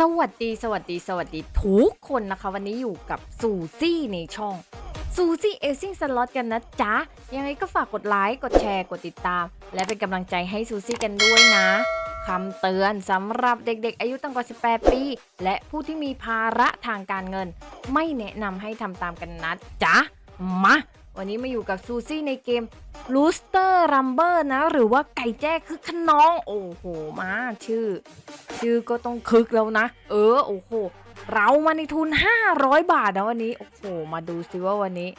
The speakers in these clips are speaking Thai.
สวัสดีสวัสดีสวัสดีทุกคนนะคะ วันนี้อยู่กับซูซี่ในช่องซูซี่เอซิ่งสล็อตกันนะจ๊ะ ยังไงก็ฝากกดไลค์กดแชร์กดติดตาม และเป็นกำลังใจให้ซูซี่กันด้วยนะคำเตือนสำหรับเด็กๆ อายุต่ำกว่า 18 ปี และผู้ที่มีภาระทางการเงิน ไม่แนะนำให้ทำตามกันนะจ๊ะ มา วันนี้มาอยู่กับซูซี่ในเกม l o o s t e r Rumble นะ หรือว่าไก่แจ้คือขนอง โอ้โห มาชื่อ ชื่อก็ต้องคึกแล้วนะ เออ โอ้โห เรามาในทุน 500 บาทนะวันนี้ โอ้โห มาดูซิว่าวันนี้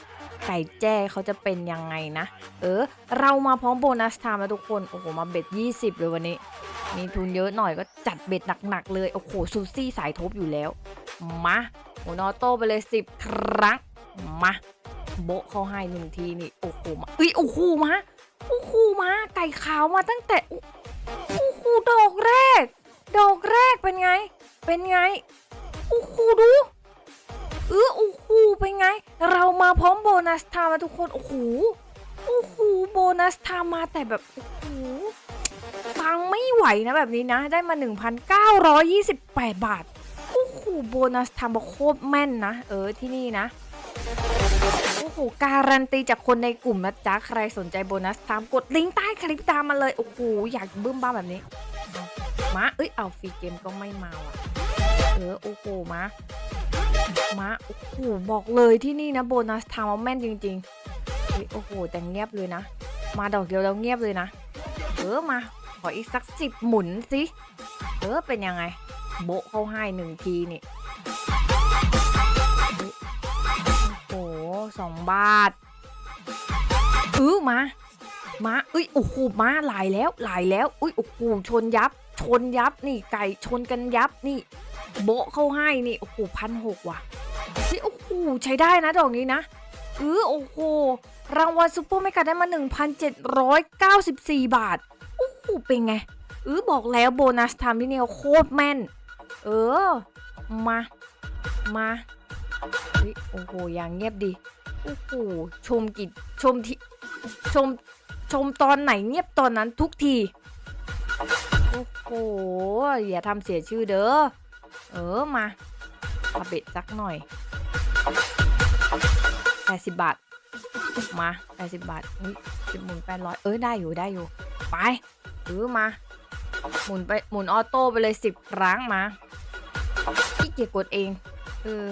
ไก่แจ้เขาจะเป็นยังไงนะ เออ เรามาพร้อมโบนัสไทม์แล้วทุกคน โอ้โห มาเบ็ด 20 เลยวันนี้ มีทุนเยอะหน่อยก็จัดเบ็ดหนักๆเลย โอ้โห ซูซี่สายทบอยู่แล้ว มาโหนอโต้ไปเลย 10 ครั้ง มา โบะเขาให้หนึ่งทีนี่โอ้โหมาเอ้ยโอ้โหมาโอ้โหมาไก่ขาวมาตั้งแต่โอ้โหดอกแรก ดอกแรกเป็นไง เป็นไงโอ้โหดูเออโอ้โหเป็นไง เรามาพร้อมโบนัสไทม์แล้วทุกคนโอ้โหโอ้โหโบนัสทม์มาแต่แบบโอ้โหฟังไม่ไหวนะแบบนี้นะ ได้มา 1,928 บาทโอ้โหโบนัสไทม์บอกโคตรแม่นนะ เออที่นี่นะ โอ้โหการันตีจากคนในกลุ่มนะจ๊ะ ใครสนใจโบนัสไทม์กดลิงก์ใต้คลิปตามมาเลย โอ้โห อยากบึ้มบ้าแบบนี้ มา เอ้ย เอาฟรีเกมก็ไม่มาว่ะ เออ โอ้โห มา มา โอ้โห บอกเลยที่นี่นะโบนัสไทม์เอาแม่นจริงๆเฮ้ยโอ้โห แต่เงียบเลยนะ มาดอกเดียวแล้วเงียบเลยนะ เออ มา ขออีกสักสิบหมุนสิ เออ เป็นยังไง โบเข้าให้หนึ่งทีนี่ สองบาทเออมามาเอ้ยโอ้โหมาหลายแล้วหลายแล้วอุ้ยโอ้โหชนยับ ชนยับนี่ไก่ชนกันยับนี่ โบะเข้าให้นี่โอ้โหพันหกว่ะนี่โอ้โหใช้ได้นะดอกนี้นะเออโอ้โหรางวัลซูเปอร์ไม่กัดได้มา 1,794 บาทโอ้โหเป็นไงเออบอกแล้วโบนัสไทม์ที่นี่โคตรแม่น เออ มา มาเฮ้ยโอ้โหอย่างเงียบดี โอ้โหชมกิจชมที่ชมชมตอนไหนเงียบตอนนั้นทุกที โอ้โห อย่าทำเสียชื่อเด้อ เออมาเอาเบ็ดสักหน่อย80บาท มา80บาทอุ้ยสิบหมุน800เอ้ยได้อยู่ได้อยู่ ไปเออมา หมุนไปหมุนออโต้ไปเลย10ครั้งมาขี้เกียจกดเอง เออ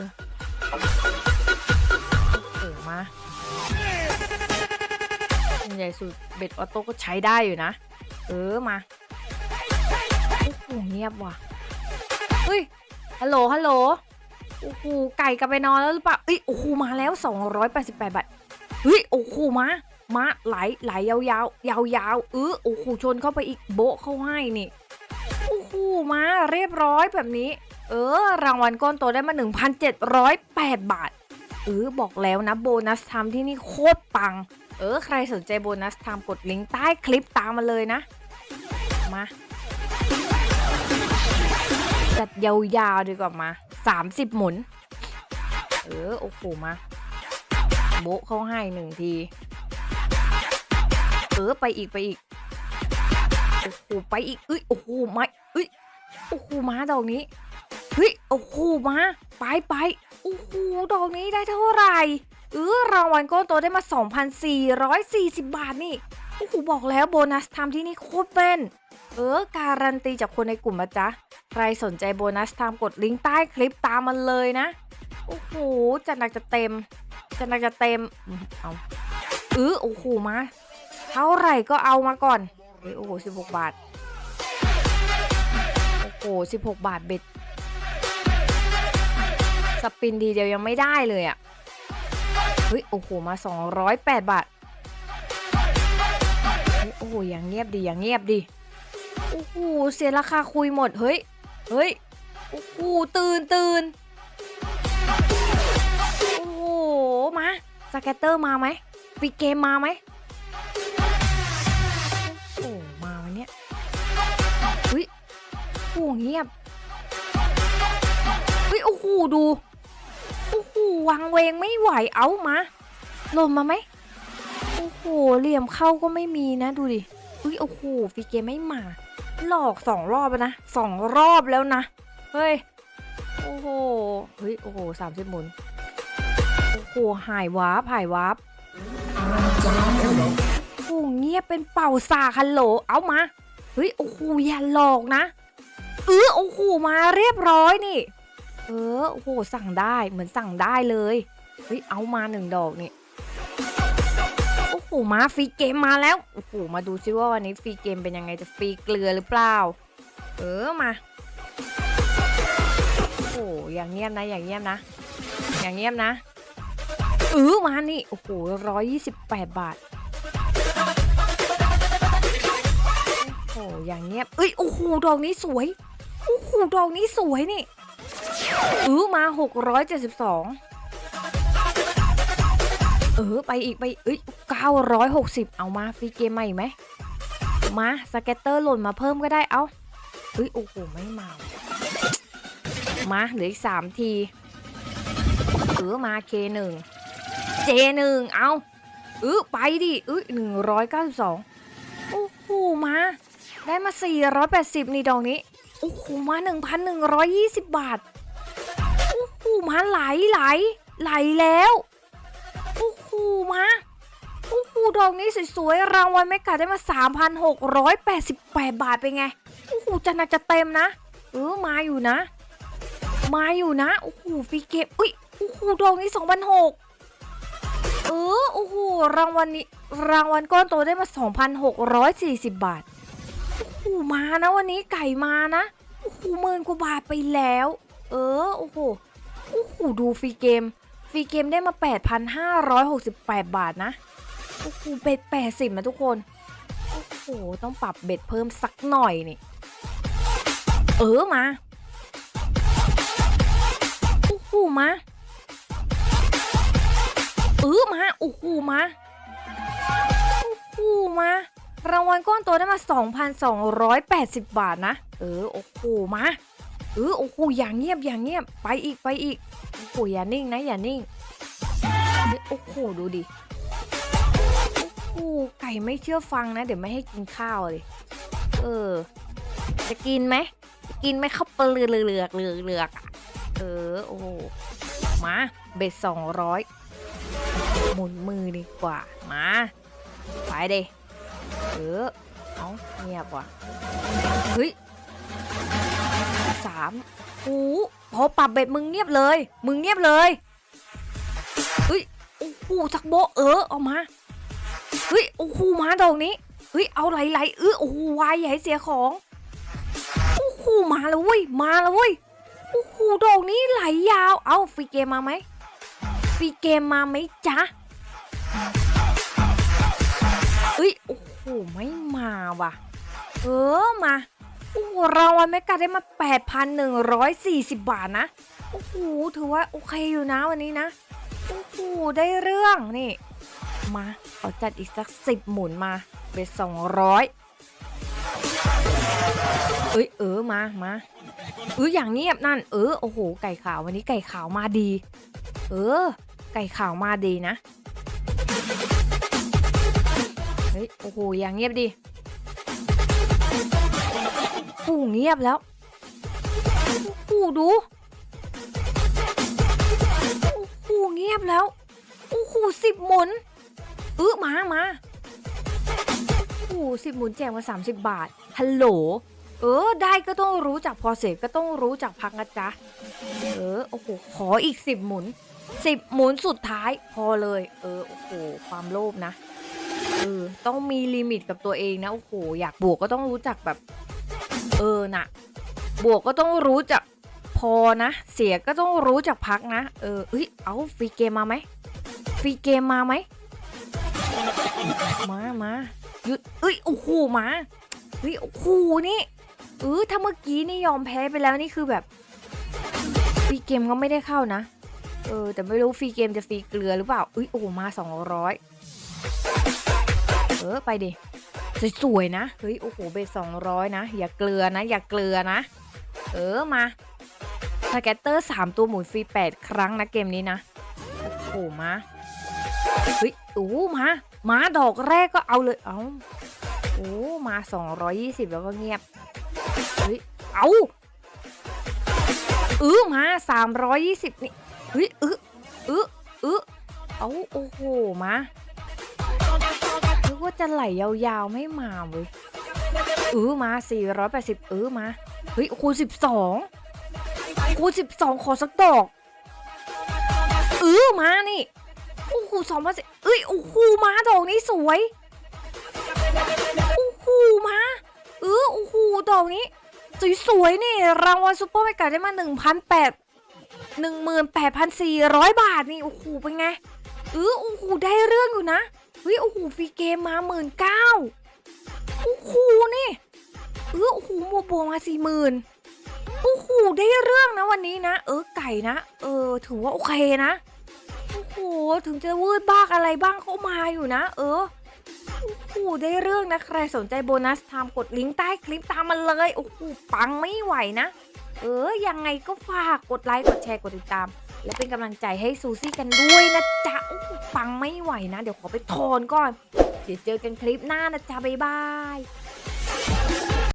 มาใหญ่สุดเบ็ดออโต้ก็ใช้ได้อยู่นะ เออมาโอ้โหเงียบว่ะเฮ้ยฮัลโหลฮัลโหลโอ้โหไก่กลับไปนอนแล้วหรือเปล่าเอ้ยโอ้โหมาแล้ว 288 บาทเฮ้ยโอ้โหมามาไหลไหลยาวยาวยาวยาวเออโอ้โหชนเข้าไปอีกโบะเข้าให้นี่โอ้โหมาเรียบร้อยแบบนี้ เออ รางวัลก้อนโตได้มา 1,708 บาท เออบอกแล้วนะโบนัสไทม์ที่นี่โคตรปัง เออใครสนใจโบนัสไทม์กดลิงก์ใต้คลิปตามมาเลยนะ มาจัดยาวๆดีกว่ามา 30 หมุน เออ โอ้โห มา โบเข้าให้หนึ่งที เออ ไปอีกไปอีก โอ้โห ไปอีกเอ้ย โอ้โหมาเอ้ย โอ้โห มาดอกนี้ เฮ้ย โอ้โห มา ไปไป โอ้โหดอกนี้ได้เท่าไหร่เออรางวัลก้อนโตได้มา 2,440 บาทนี่โอ้โหบอกแล้วโบนัสทม์ที่นี่โคตรเป็น เออ การันตีจากคนในกลุ่มนะจ๊ะ ใครสนใจโบนัสไทม์กดลิงก์ใต้คลิปตามมันเลยนะ โอ้โหจัดหนักจะเต็มจัดหนักจะเต็มเอาเออโอ้โหมา เท่าไหร่ก็เอามาก่อนเฮ้ยโอ้โหสิบหกบาท โอ้โหสิบหกบาทเบ็ด สปินทีเดียวยังไม่ได้เลยอะ่ะเฮ้ยโอ้โหมาสองร้อยแปดบาทโอ้โหอย่างเงียบดีอย่างเงียบดีโอ้โหเสียราคาคุยหมดเฮ้ยเฮ้ยโอ้โหตื่นตื่นโอ้โหมาสแกตเตอร์มาไหมฟีเกมมาไหมโอ้มาวันเนี้ยเฮ้ยโอ้เงียบเฮ้ยโอ้โหดู วางเวงไม่ไหวเอามาลมมาไหมโอ้โหเหลี่ยมเข้าก็ไม่มีนะดูดิเฮ้ยโอ้โหฟีเกไม่มา หลอกสองรอบนะสองรอบแล้วนะ เฮ้ย โอ้โหเฮ้ยโอ้โหสามสิบหมุนโอ้โหหายวาร์ปหายวาร์ปโอ้โหเงียบเป็นเป่าสากฮัลโหลเอามาเฮ้ยโอ้โหอย่าหลอกนะเออโอ้โหมาเรียบร้อยนี่ เออโอ้โหสั่งได้เหมือนสั่งได้เลยเฮ้ยเอามาหนึ่งดอกนี่โอ้โหมาฟรีเกมมาแล้วโอ้โหมาดูซิว่าวันนี้ฟรีเกมเป็นยังไงจะฟรีเกลือหรือเปล่า เออมาโอ้โหอย่างเงียบนะอย่างเงียบนะ อย่างเงียบนะเออมานี่โอ้โหร้อยยี่สิบแปดบาทโอ้โหอย่างเงียบเอ้ยโอ้โหดอกนี้สวยโอ้โหดอกนี้สวยนี่ ออมาหกร้อยเจ็ดสิบสองเออ ไปอีกไปเอ้ยเก้าร้อยหกสิบเอามาฟรีเกมมาอีกไหม มาสเก็ตเตอร์หล่นมาเพิ่มก็ได้ เอา เอ้ย โอ้โห ไม่มา มา เหลืออีกสามทีเออมา K1 J1 เอาเออไปดิเออหนึ่งร้อยเก้าสิบโอ้โห มา ได้มาสี่ร้อยแปดสิบนี่ดอกนี้ โอ้โห มาหนึ่งพันหนึ่งร้อยยี่สิบบาท หมาไหลไหล ไหลแล้วโอ้โหมาโอ้โหดอกนี้สวยๆรางวัลไม่กัดได้มาสามพันหกร้อยแปดสิบแปดบาทเป็นไงโอ้โหจะนักจะเต็มนะ เออมาอยู่นะ มาอยู่นะโอ้โหฟรีเก็บอุ้ยโอ้โหดอกนี้สองพันหกเออโอ้โหรางวัลนี้รางวัลก้อนโตได้มาสองพันหกร้อยสี่สิบบาทโอ้โหมานะวันนี้ไก่มานะโอ้โหหมื่นกว่าบาทไปแล้ว เออโอ้โห โอ้โหดูฟรีเกม ฟรีเกมได้มาแปดพันห้าร้อยหกสิบแปดบาทนะ โอ้โหเบ็ดแปดสิบนะทุกคน โอ้โห ต้องปรับเบ็ดเพิ่มสักหน่อยนี่ เออมา โอ้โหมาเออมา โอ้โหมา โอ้โหมารางวัลก้อนโตได้มา 2,280 บาทนะ เออ โอ้โหมา เออโอ้โหอย่างเงียบอย่างเงียบไปอีกไปอีกโอ้โหอย่านิ่งนะอย่านิ่งโอ้โหดูดิโอ้โหไก่ไม่เชื่อฟังนะ เดี๋ยวไม่ให้กินข้าวเลยเออ จะกินไหมจะกินไหมข้าวเปลือกเหลือกเหลือกเหลือกเออโอ้มาเบ็ดสองร้อยหมุนมือดีกว่า มาไปเดเออเอาเงียบว่ะเฮ้ย สามโอ้พอปรับเบ็ดมึงเงียบเลย มึงเงียบเลยเฮ้ยโอ้โหสักโบเออเอามาเฮ้ยโอ้โหมาดอกนี้เฮ้ยเอาไหลๆเออโอ้โหวายให้เสียของโอ้โหมาแล้วเว้ยมาแล้วเว้ยโอ้โหดอกนี้ไหลยาว เอาฟรีเกมมาไหมฟรีเกมมาไหมจ๊ะเอ้ยโอ้โหไม่มาว่ะ เออมา โอ้โหรางวัลไม่กัดได้มา 8,140 บาทนะ โอ้โห ถือว่าโอเคอยู่นะวันนี้นะ โอ้โห ได้เรื่องนี่ มาขอจัดอีกสักสิบหมุนมา เป็นสองร้อยเอ้ยเออมามาเอออย่างเงียบนั่น เออโอ้โห ไก่ขาววันนี้ไก่ขาวมาดี เออ ไก่ขาวมาดีนะ เฮ้ยโอ้โหอย่างเงียบดิ โอ้โหเงียบแล้วโอ้โหดูโอ้โหเงียบแล้วโอ้โหสิบหมุนเออมามาโอ้โหสิบหมุนแจกมาสามสิบบาท ฮัลโหล เออ ได้ก็ต้องรู้จักพอเสร็จก็ต้องรู้จักพักนะจ๊ะ เออ โอ้โห ขออีกสิบหมุนสิบหมุนสุดท้ายพอเลย เออ โอ้โห ความโลภนะ เออ ต้องมีลิมิตกับตัวเองนะ โอ้โห อยากบวกก็ต้องรู้จักแบบ เออนะบวกก็ต้องรู้จักพอนะ เสียก็ต้องรู้จักพักนะ เออเอ้ยเอาฟรีเกมมาไหมฟรีเกมมาไหมมามาหยุดเอ้ยโอ้โหมาเฮ้ยโอ้โหนี่เออถ้าเมื่อกี้นี่ยอมแพ้ไปแล้วนี่คือแบบฟรีเกมก็ไม่ได้เข้านะ เออ แต่ไม่รู้ฟรีเกมจะฟรีเกลือหรือเปล่าเอ้ยโอ้โหมาสองร้อยเออ ไปดิ สวยๆนะ เฮ้ย โอ้โห เบสสองร้อยนะ อย่าเกลือนะ อย่าเกลือนะ เออ มาสแกตเตอร์สามตัวหมุนฟรีแปดครั้งนะเกมนี้นะ โอ้โห มา เฮ้ย โอ้มา มาดอกแรกก็เอาเลย เอาโอ้มา220แล้วก็เงียบ เฮ้ย เอาเออมา320นี่ เฮ้ยเออเออเออเอาโอ้โห มา ว่าจะไหลยาวๆไม่มาเว้ยเออมา 480 เออมา เฮ้ยคูณ12คูณ12 ขอสักดอก เออมานี่โอ้โหสองพันสิเอ้ยโอ้โหมาดอกนี้สวยโอ้โหมาเออโอ้โหดอกนี้สวยๆนี่รางวัลซูเปอร์เมกาได้มา1,800 18,400 บาทนี่โอ้โหเป็นไงเออโอ้โหได้เรื่องอยู่นะ เฮ้ยโอ้โหฟรีเกมมาหมื่นเก้าโอ้โหนี่เออโอ้โหโมโบมาสี่หมื่นโอ้โหได้เรื่องนะวันนี้นะ เออไก่นะ เออ ถือว่าโอเคนะโอ้โหถึงจะวืดบ้าอะไรบ้างเขามาอยู่นะ เออโอ้โหได้เรื่องนะใครสนใจโบนัสทามกดลิงก์ใต้คลิปตามมาเลยโอ้โหปังไม่ไหวนะ เออยังไงก็ฝากกดไลค์กดแชร์กดติดตาม และเป็นกำลังใจให้ซูซี่กันด้วยนะจ๊ะฟังไม่ไหวนะ เดี๋ยวขอไปถอนก่อน เดี๋ยวเจอกันคลิปหน้านะจ๊ะ บ๊ายบาย